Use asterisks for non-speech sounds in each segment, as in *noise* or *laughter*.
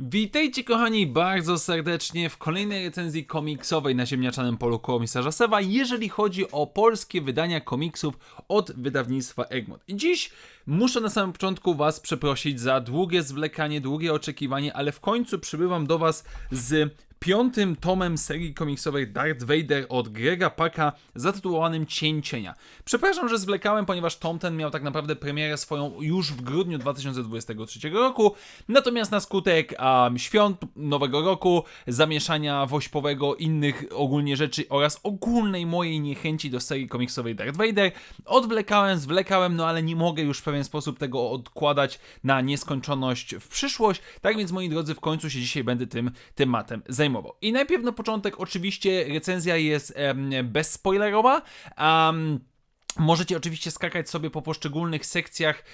Witajcie kochani bardzo serdecznie w kolejnej recenzji komiksowej na ziemniaczanym polu komisarza Sewa, jeżeli chodzi o polskie wydania komiksów od wydawnictwa Egmont. Dziś muszę na samym początku was przeprosić za długie zwlekanie, długie oczekiwanie, ale w końcu przybywam do was z piątym tomem serii komiksowej Darth Vader od Grega Paka zatytułowanym Cień Cienia. Przepraszam, że zwlekałem, ponieważ tom ten miał tak naprawdę premierę swoją już w grudniu 2023 roku, natomiast na skutek um, świąt Nowego Roku, zamieszania wośpowego, innych ogólnie rzeczy oraz ogólnej mojej niechęci do serii komiksowej Darth Vader, odwlekałem, zwlekałem, no ale nie mogę już w pewien sposób tego odkładać na nieskończoność w przyszłość, tak więc moi drodzy, w końcu się dzisiaj będę tym tematem zajmował. I najpierw na początek oczywiście recenzja jest em, bezspoilerowa. Um, Możecie oczywiście skakać sobie po poszczególnych sekcjach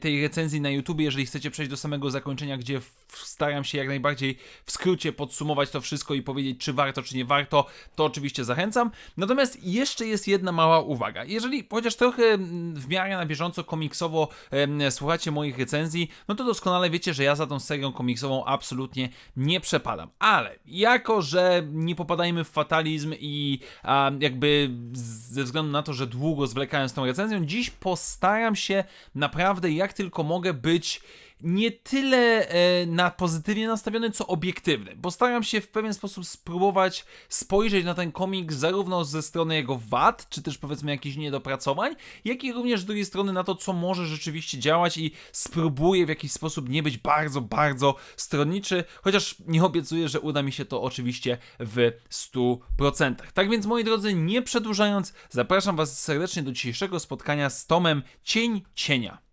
tej recenzji na YouTube, jeżeli chcecie przejść do samego zakończenia, gdzie staram się jak najbardziej w skrócie podsumować to wszystko i powiedzieć, czy warto, czy nie warto, to oczywiście zachęcam. Natomiast jeszcze jest jedna mała uwaga. Jeżeli chociaż trochę mm, w miarę na bieżąco komiksowo em, słuchacie moich recenzji, no to doskonale wiecie, że ja za tą serią komiksową absolutnie nie przepadam. Ale jako, że nie popadajmy w fatalizm i a, jakby ze względu na to, że długo zwlekałem z tą recenzją, dziś postaram się naprawdę jak tylko mogę być nie tyle e, na pozytywnie nastawiony, co obiektywny, bo staram się w pewien sposób spróbować spojrzeć na ten komik zarówno ze strony jego wad, czy też powiedzmy jakichś niedopracowań, jak i również z drugiej strony na to, co może rzeczywiście działać i spróbuję w jakiś sposób nie być bardzo, bardzo stronniczy, chociaż nie obiecuję, że uda mi się to oczywiście w 100%. Tak więc moi drodzy, nie przedłużając, zapraszam Was serdecznie do dzisiejszego spotkania z Tomem Cień Cienia.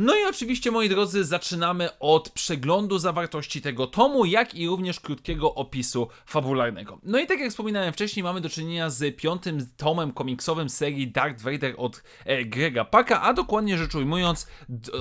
No i oczywiście, moi drodzy, zaczynamy od przeglądu zawartości tego tomu, jak i również krótkiego opisu fabularnego. No i tak jak wspominałem wcześniej, mamy do czynienia z piątym tomem komiksowym serii Darth Vader od e, Grega Paka, a dokładnie rzecz ujmując,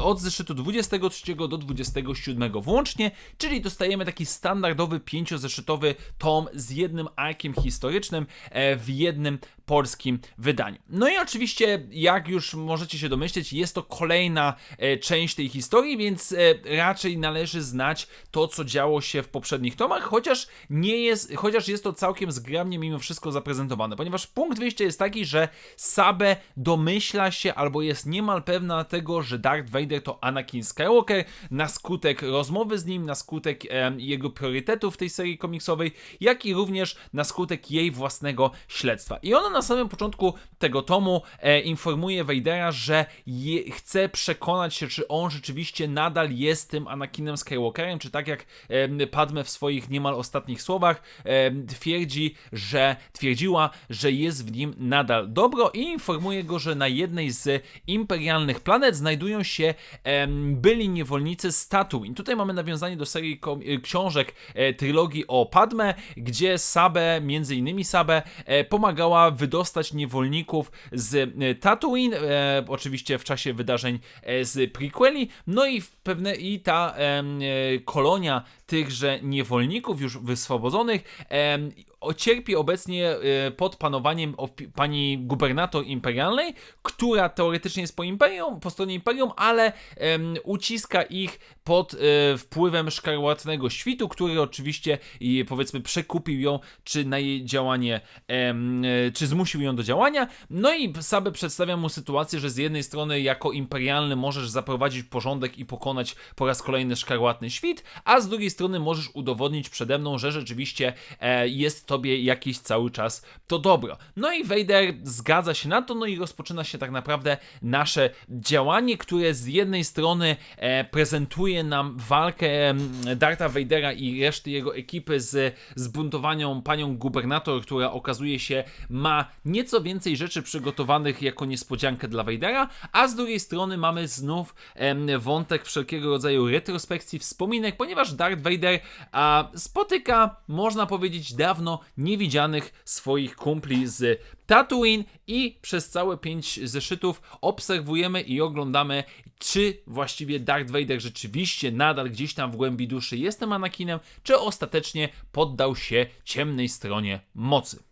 od zeszytu 23 do 27 włącznie, czyli dostajemy taki standardowy pięciozeszytowy tom z jednym arkiem historycznym e, w jednym polskim wydaniu. No i oczywiście, jak już możecie się domyśleć, jest to kolejna e, część tej historii, więc e, raczej należy znać to, co działo się w poprzednich tomach, chociaż nie jest, chociaż jest to całkiem zgrabnie mimo wszystko zaprezentowane, ponieważ punkt wyjścia jest taki, że Sabe domyśla się albo jest niemal pewna tego, że Darth Vader to Anakin Skywalker na skutek rozmowy z nim, na skutek em, jego priorytetów w tej serii komiksowej, jak i również na skutek jej własnego śledztwa. I ona na samym początku tego tomu e, informuje Vadera, że je, chce przekonać się, czy on rzeczywiście nadal jest tym Anakinem Skywalkerem, czy tak jak em, Padme w swoich niemal ostatnich słowach em, twierdzi, że twierdziła, że jest w nim nadal dobro i informuje go, że na jednej z imperialnych planet znajdują się em, byli niewolnicy z Tatooine. Tutaj mamy nawiązanie do serii kom- y, książek e, trylogii o Padme, gdzie Sabe, między innymi Sabe, e, pomagała wydostać niewolników z e, Tatooine, e, oczywiście w czasie wydarzeń e, z prequeli, no i pewne i ta e, kolonia tychże niewolników już wyswobodzonych o- cierpi obecnie e, pod panowaniem pani gubernator imperialnej, która teoretycznie jest po imperium, po stronie imperium, ale em, uciska ich pod e, wpływem szkarłatnego świtu, który oczywiście i powiedzmy przekupił ją, czy na jej działanie, e, czy zmusił ją do działania. No i Sabe przedstawia mu sytuację, że z jednej strony jako imperialny możesz zaprowadzić porządek i pokonać po raz kolejny szkarłatny świt, a z drugiej strony możesz udowodnić przede mną, że rzeczywiście e, jest jakiś cały czas to dobro. No i Vader zgadza się na to, no i rozpoczyna się tak naprawdę nasze działanie, które z jednej strony e, prezentuje nam walkę em, Dartha Vadera i reszty jego ekipy z zbuntowaną panią gubernator, która okazuje się ma nieco więcej rzeczy przygotowanych jako niespodziankę dla Vadera, a z drugiej strony mamy znów wątek wszelkiego rodzaju retrospekcji, wspominek, ponieważ Darth Vader a, spotyka, można powiedzieć, dawno niewidzianych swoich kumpli z Tatooine i przez całe pięć zeszytów obserwujemy i oglądamy, czy właściwie Darth Vader rzeczywiście nadal gdzieś tam w głębi duszy jest tym Anakinem, czy ostatecznie poddał się ciemnej stronie mocy.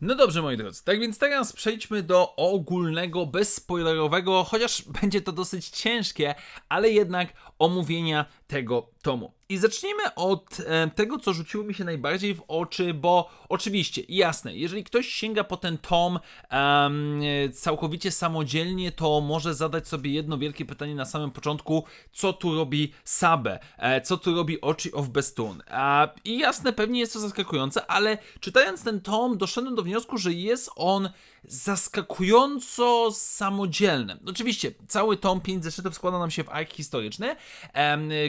No dobrze, moi drodzy, tak więc teraz przejdźmy do ogólnego, bezspoilerowego, chociaż *laughs* będzie to dosyć ciężkie, ale jednak omówienia tego tomu. I zacznijmy od e, tego, co rzuciło mi się najbardziej w oczy, bo oczywiście, jasne, jeżeli ktoś sięga po ten tom e, całkowicie samodzielnie, to może zadać sobie jedno wielkie pytanie na samym początku, co tu robi Sabe, e, co tu robi Oczy of Bestun. A, I jasne, pewnie jest to zaskakujące, ale czytając ten tom, doszedłem do wniosku, że jest on zaskakująco samodzielny. Oczywiście, cały tom 5 zeszytów składa nam się w ark historyczny,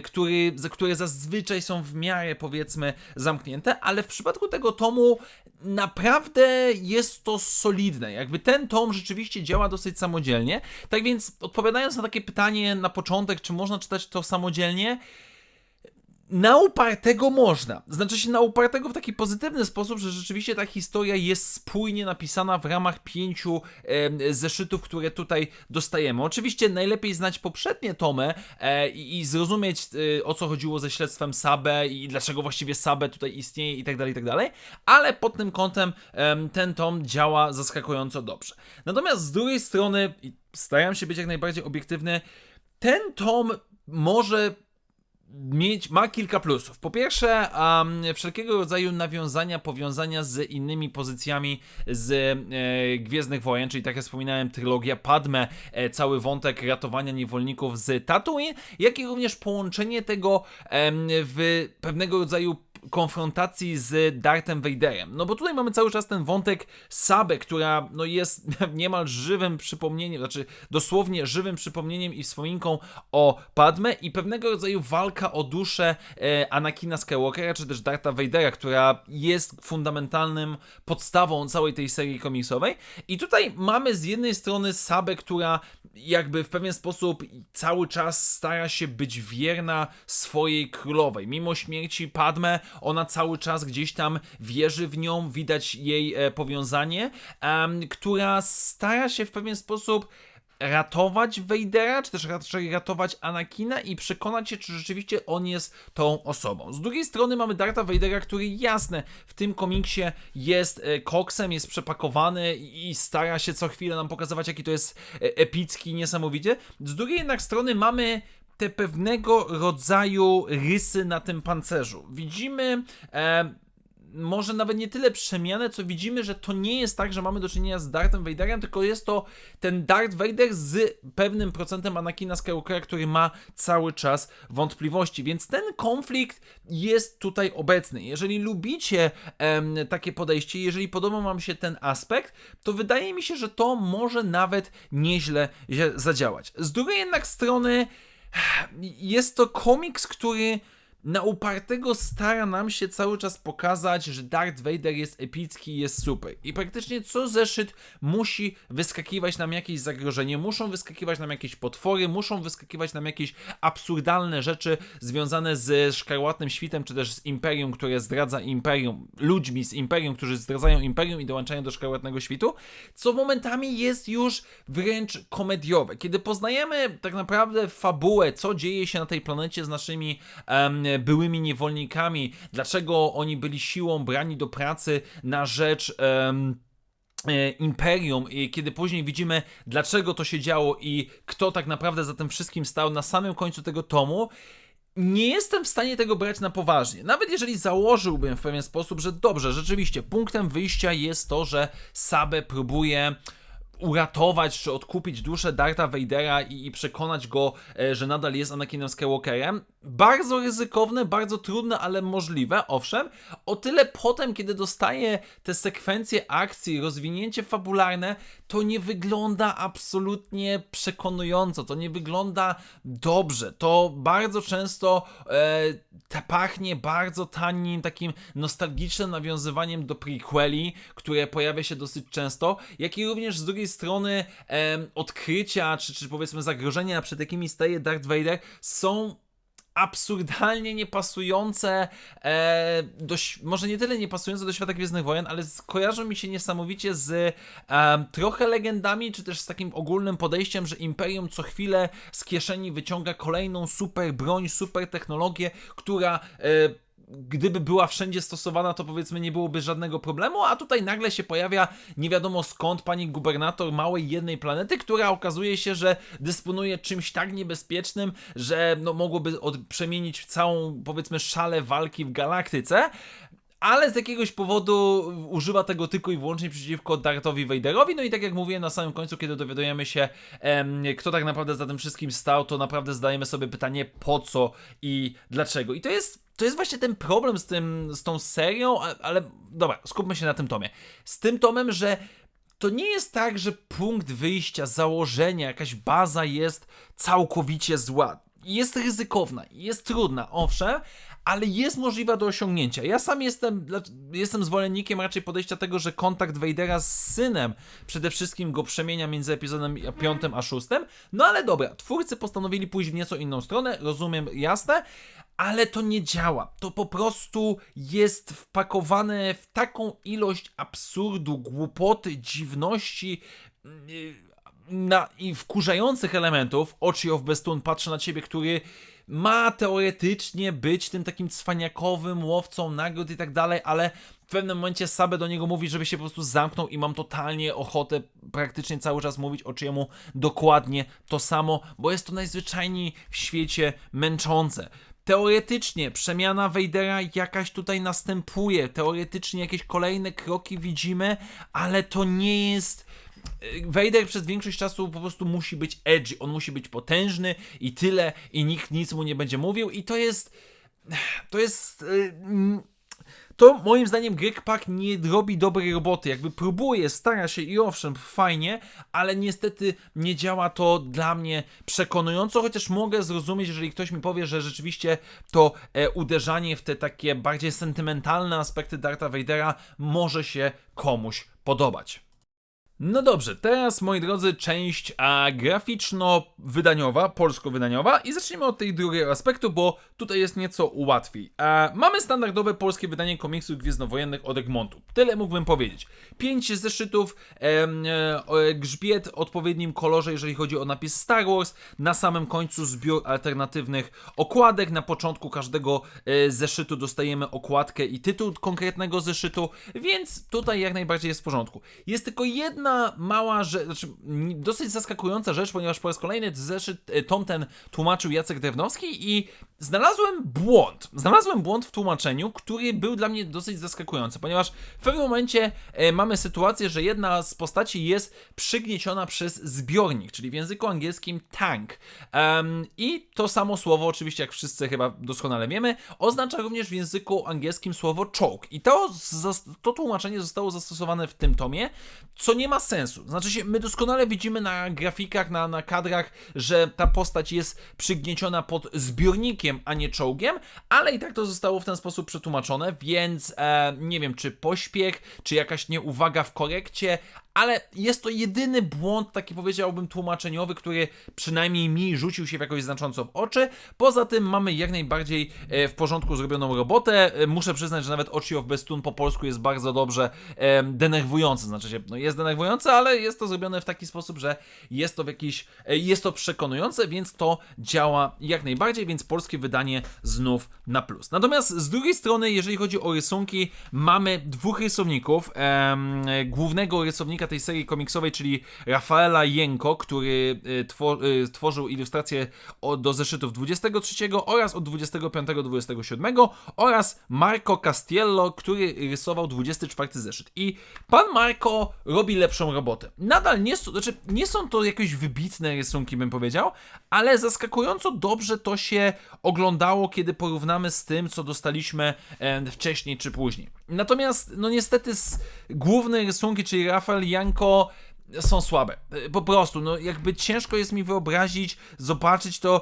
który, które zazwyczaj są w miarę, powiedzmy, zamknięte, ale w przypadku tego tomu naprawdę jest to solidne. Jakby ten tom rzeczywiście działa dosyć samodzielnie. Tak więc, odpowiadając na takie pytanie na początek, czy można czytać to samodzielnie, na upartego można. Znaczy się na upartego w taki pozytywny sposób, że rzeczywiście ta historia jest spójnie napisana w ramach pięciu em, zeszytów, które tutaj dostajemy. Oczywiście najlepiej znać poprzednie tomy e, i, zrozumieć e, o co chodziło ze śledztwem Sabe i dlaczego właściwie Sabe tutaj istnieje i tak dalej, i tak dalej. Ale pod tym kątem em, ten tom działa zaskakująco dobrze. Natomiast z drugiej strony, staram się być jak najbardziej obiektywny, ten tom może mieć, ma kilka plusów. Po pierwsze, um, wszelkiego rodzaju nawiązania, powiązania z innymi pozycjami z e, Gwiezdnych Wojen, czyli tak jak wspominałem, trylogia Padme, e, cały wątek ratowania niewolników z Tatooine, jak i również połączenie tego em, w pewnego rodzaju konfrontacji z Darthem Vaderem. No bo tutaj mamy cały czas ten wątek Sabe, która no jest *laughs* niemal żywym przypomnieniem, znaczy dosłownie żywym przypomnieniem i wspominką o Padme i pewnego rodzaju walka o duszę e, Anakina Skywalkera, czy też Dartha Vadera, która jest fundamentalnym podstawą całej tej serii komiksowej. I tutaj mamy z jednej strony Sabę, która jakby w pewien sposób cały czas stara się być wierna swojej królowej. Mimo śmierci Padme, ona cały czas gdzieś tam wierzy w nią, widać jej e, powiązanie, która stara się w pewien sposób ratować Vadera, czy też raczej ratować Anakina i przekonać się, czy rzeczywiście on jest tą osobą. Z drugiej strony mamy Dartha Vadera, który jasne, w tym komiksie jest e, koksem, jest przepakowany i i stara się co chwilę nam pokazywać, jaki to jest e, epicki, niesamowicie. Z drugiej jednak strony mamy te pewnego rodzaju rysy na tym pancerzu. Widzimy e, może nawet nie tyle przemianę, co widzimy, że to nie jest tak, że mamy do czynienia z Darthem Vaderem, tylko jest to ten Darth Vader z pewnym procentem Anakina Skywalkera, który ma cały czas wątpliwości, więc ten konflikt jest tutaj obecny. Jeżeli lubicie em, takie podejście, jeżeli podoba wam się ten aspekt, to wydaje mi się, że to może nawet nieźle zadziałać. Z drugiej jednak strony jest to komiks, który na upartego stara nam się cały czas pokazać, że Darth Vader jest epicki i jest super. I praktycznie co zeszyt musi wyskakiwać nam jakieś zagrożenie, muszą wyskakiwać nam jakieś potwory, muszą wyskakiwać nam jakieś absurdalne rzeczy związane z szkarłatnym świtem, czy też z imperium, które zdradza imperium, ludźmi z imperium, którzy zdradzają imperium i dołączają do szkarłatnego świtu, co momentami jest już wręcz komediowe. Kiedy poznajemy tak naprawdę fabułę, co dzieje się na tej planecie z naszymi em, byłymi niewolnikami, dlaczego oni byli siłą brani do pracy na rzecz. e, imperium i kiedy później widzimy dlaczego to się działo i kto tak naprawdę za tym wszystkim stał na samym końcu tego tomu, nie jestem w stanie tego brać na poważnie. Nawet jeżeli założyłbym w pewien sposób, że dobrze, rzeczywiście, punktem wyjścia jest to, że Sabe próbuje uratować czy odkupić duszę Dartha Vadera i, i przekonać go, e, że nadal jest Anakinem Skywalkerem. Bardzo ryzykowne, bardzo trudne, ale możliwe, owszem. O tyle potem, kiedy dostaje te sekwencje akcji, rozwinięcie fabularne, to nie wygląda absolutnie przekonująco, to nie wygląda dobrze. To bardzo często e, pachnie bardzo tanim, takim nostalgicznym nawiązywaniem do prequeli, które pojawia się dosyć często, jak i również z drugiej strony em, odkrycia, czy, czy powiedzmy zagrożenia, przed jakimi staje Darth Vader, są absurdalnie niepasujące e, do, może nie tyle niepasujące do świata Gwiezdnych Wojen, ale kojarzą mi się niesamowicie z em, trochę legendami, czy też z takim ogólnym podejściem, że Imperium co chwilę z kieszeni wyciąga kolejną super broń, super technologię, która e, gdyby była wszędzie stosowana, to powiedzmy nie byłoby żadnego problemu, a tutaj nagle się pojawia nie wiadomo skąd pani gubernator małej jednej planety, która okazuje się, że dysponuje czymś tak niebezpiecznym, że no, mogłoby od, przemienić całą powiedzmy szalę walki w galaktyce ale z jakiegoś powodu używa tego tylko i wyłącznie przeciwko Darthowi Vaderowi. No i tak jak mówiłem na samym końcu, kiedy dowiadujemy się, em, kto tak naprawdę za tym wszystkim stał, to naprawdę zadajemy sobie pytanie po co i dlaczego. I to jest. To jest właśnie ten problem z, tym, z tą serią, ale dobra, skupmy się na tym tomie. Z tym tomem, że to nie jest tak, że punkt wyjścia, założenia, jakaś baza jest całkowicie zła. Jest ryzykowna, jest trudna, owszem, ale jest możliwa do osiągnięcia. Ja sam jestem, jestem zwolennikiem raczej podejścia tego, że kontakt Vadera z synem przede wszystkim go przemienia między epizodem 5 a 6. No ale dobra, twórcy postanowili pójść w nieco inną stronę, rozumiem, jasne, ale to nie działa. To po prostu jest wpakowane w taką ilość absurdu, głupoty, dziwności. yy, Na, i wkurzających elementów, Oczy of Bestun patrzy na ciebie, który ma teoretycznie być tym takim cwaniakowym łowcą nagród i tak dalej, ale w pewnym momencie Sabe do niego mówi, żeby się po prostu zamknął i mam totalnie ochotę praktycznie cały czas mówić o czyjemu dokładnie to samo, bo jest to najzwyczajniej w świecie męczące. Teoretycznie przemiana Vadera jakaś tutaj następuje, teoretycznie jakieś kolejne kroki widzimy, ale to nie jest Vader przez większość czasu po prostu musi być edgy, on musi być potężny i tyle, i nikt nic mu nie będzie mówił, i to jest. To jest. y, mm, To moim zdaniem Greg Pak nie robi dobrej roboty. Jakby próbuje, stara się i owszem, fajnie, ale niestety nie działa to dla mnie przekonująco, chociaż mogę zrozumieć, jeżeli ktoś mi powie, że rzeczywiście to e, uderzanie w te takie bardziej sentymentalne aspekty Dartha Vadera może się komuś podobać. No dobrze, teraz moi drodzy, część a, graficzno-wydaniowa, polsko-wydaniowa i zacznijmy od tej drugiego aspektu, bo tutaj jest nieco łatwiej. A, mamy standardowe polskie wydanie komiksów gwiezdnowojennych od Egmontu. Tyle mógłbym powiedzieć. Pięć zeszytów, em, e, grzbiet w odpowiednim kolorze, jeżeli chodzi o napis Star Wars, na samym końcu zbiór alternatywnych okładek, na początku każdego e, zeszytu dostajemy okładkę i tytuł konkretnego zeszytu, więc tutaj jak najbardziej jest w porządku. Jest tylko jedna mała rzecz, znaczy dosyć zaskakująca rzecz, ponieważ po raz kolejny zeszyt, e, tom ten tłumaczył Jacek Drewnowski i znalazłem błąd. Znalazłem błąd w tłumaczeniu, który był dla mnie dosyć zaskakujący, ponieważ w pewnym momencie e, mamy sytuację, że jedna z postaci jest przygnieciona przez zbiornik, czyli w języku angielskim tank. Em, I to samo słowo, oczywiście jak wszyscy chyba doskonale wiemy, oznacza również w języku angielskim słowo choke. I to, to tłumaczenie zostało zastosowane w tym tomie, co nie ma sensu. Znaczy się, my doskonale widzimy na grafikach, na, na kadrach, że ta postać jest przygnieciona pod zbiornikiem, a nie czołgiem, ale i tak to zostało w ten sposób przetłumaczone, więc e, nie wiem, czy pośpiech, czy jakaś nieuwaga w korekcie, ale jest to jedyny błąd, taki powiedziałbym, tłumaczeniowy, który przynajmniej mi rzucił się jakoś znacząco w oczy. Poza tym mamy jak najbardziej e, w porządku zrobioną robotę. E, Muszę przyznać, że nawet Oczy of Bestun po polsku jest bardzo dobrze denerwujący. Znaczy się, no jest denerwujące, ale jest to zrobione w taki sposób, że jest to w jakiś, e, jest to przekonujące, więc to działa jak najbardziej, więc polskie wydanie znów na plus. Natomiast z drugiej strony, jeżeli chodzi o rysunki, mamy dwóch rysowników. Głównego rysownika tej serii komiksowej, czyli Rafaela Jenko, który e, two, e, tworzył ilustracje o, do zeszytów 23 oraz od 25 do 27 oraz Marco Castiello, który rysował 24 zeszyt. I pan Marco robi lepszą robotę. Nadal nie, znaczy, nie są to jakieś wybitne rysunki, bym powiedział, ale zaskakująco dobrze to się oglądało, kiedy porównamy z tym, co dostaliśmy e, wcześniej czy później. Natomiast, no niestety, s- główne rysunki, czyli Rafael Janko, są słabe. Po prostu, no jakby ciężko jest mi wyobrazić, zobaczyć to,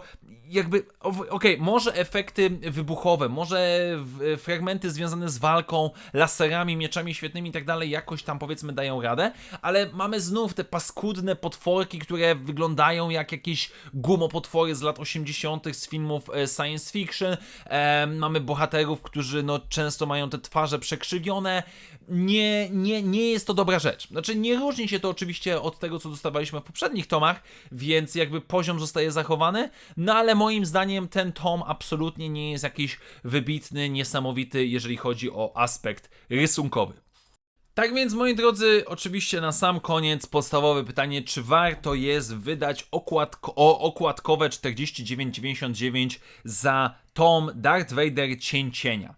jakby, okej, może efekty wybuchowe, może fragmenty związane z walką, laserami, mieczami świetnymi i tak dalej, jakoś tam powiedzmy dają radę, ale mamy znów te paskudne potworki, które wyglądają jak jakieś gumopotwory z lat 80. z filmów e, science fiction. E, mamy bohaterów, którzy no często mają te twarze przekrzywione. Nie, nie, nie jest to dobra rzecz. Znaczy nie różni się to oczywiście od tego, co dostawaliśmy w poprzednich tomach, więc jakby poziom zostaje zachowany, no ale moim zdaniem ten tom absolutnie nie jest jakiś wybitny, niesamowity, jeżeli chodzi o aspekt rysunkowy. Tak więc, moi drodzy, oczywiście na sam koniec podstawowe pytanie, czy warto jest wydać okładko, o, okładkowe 49,99 za tom Darth Vader Cień Cienia?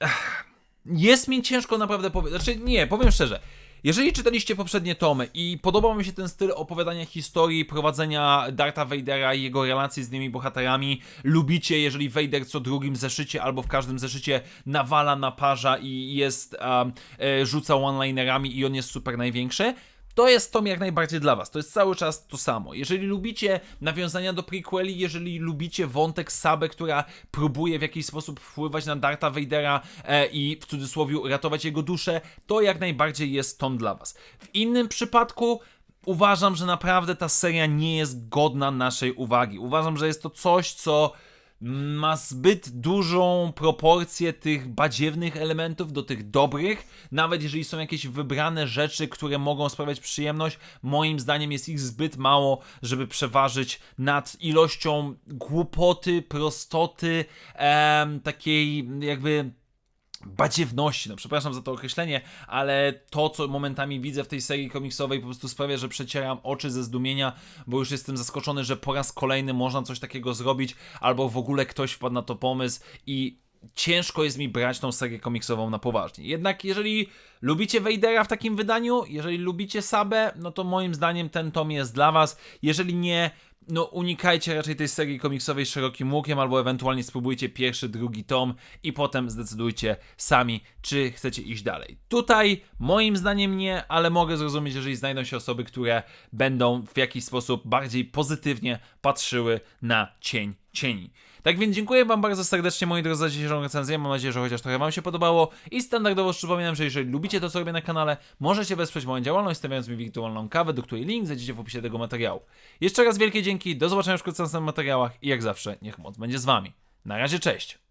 Ech, Jest mi ciężko naprawdę powiedzieć, znaczy nie, powiem szczerze, jeżeli czytaliście poprzednie tomy i podobał mi się ten styl opowiadania historii, prowadzenia Dartha Vadera i jego relacji z innymi bohaterami, lubicie, jeżeli Vader co drugim zeszycie albo w każdym zeszycie nawala, naparza i jest, um, rzuca one-linerami i on jest super największy, to jest tom jak najbardziej dla Was. To jest cały czas to samo. Jeżeli lubicie nawiązania do prequeli, jeżeli lubicie wątek Saby, która próbuje w jakiś sposób wpływać na Dartha Vadera e, i w cudzysłowie ratować jego duszę, to jak najbardziej jest tom dla Was. W innym przypadku uważam, że naprawdę ta seria nie jest godna naszej uwagi. Uważam, że jest to coś, co ma zbyt dużą proporcję tych badziewnych elementów do tych dobrych. Nawet jeżeli są jakieś wybrane rzeczy, które mogą sprawiać przyjemność, moim zdaniem jest ich zbyt mało, żeby przeważyć nad ilością głupoty, prostoty, em, takiej jakby badziewności, no przepraszam za to określenie, ale to, co momentami widzę w tej serii komiksowej po prostu sprawia, że przecieram oczy ze zdumienia, bo już jestem zaskoczony, że po raz kolejny można coś takiego zrobić, albo w ogóle ktoś wpadł na to pomysł i ciężko jest mi brać tą serię komiksową na poważnie. Jednak jeżeli lubicie Vadera w takim wydaniu, jeżeli lubicie Sabę, no to moim zdaniem ten tom jest dla was. Jeżeli nie, no unikajcie raczej tej serii komiksowej szerokim łukiem, albo ewentualnie spróbujcie pierwszy, drugi tom i potem zdecydujcie sami, czy chcecie iść dalej. Tutaj moim zdaniem nie, ale mogę zrozumieć, jeżeli znajdą się osoby, które będą w jakiś sposób bardziej pozytywnie patrzyły na cień cieni. Tak więc dziękuję Wam bardzo serdecznie moi drodzy za dzisiejszą recenzję. Mam nadzieję, że chociaż trochę Wam się podobało. I standardowo przypominam, że jeżeli lubicie to, co robię na kanale, możecie wesprzeć moją działalność, stawiając mi wirtualną kawę, do której link znajdziecie w opisie tego materiału. Jeszcze raz wielkie dzięki, do zobaczenia wkrótce w następnych materiałach i jak zawsze, niech moc będzie z Wami. Na razie, cześć!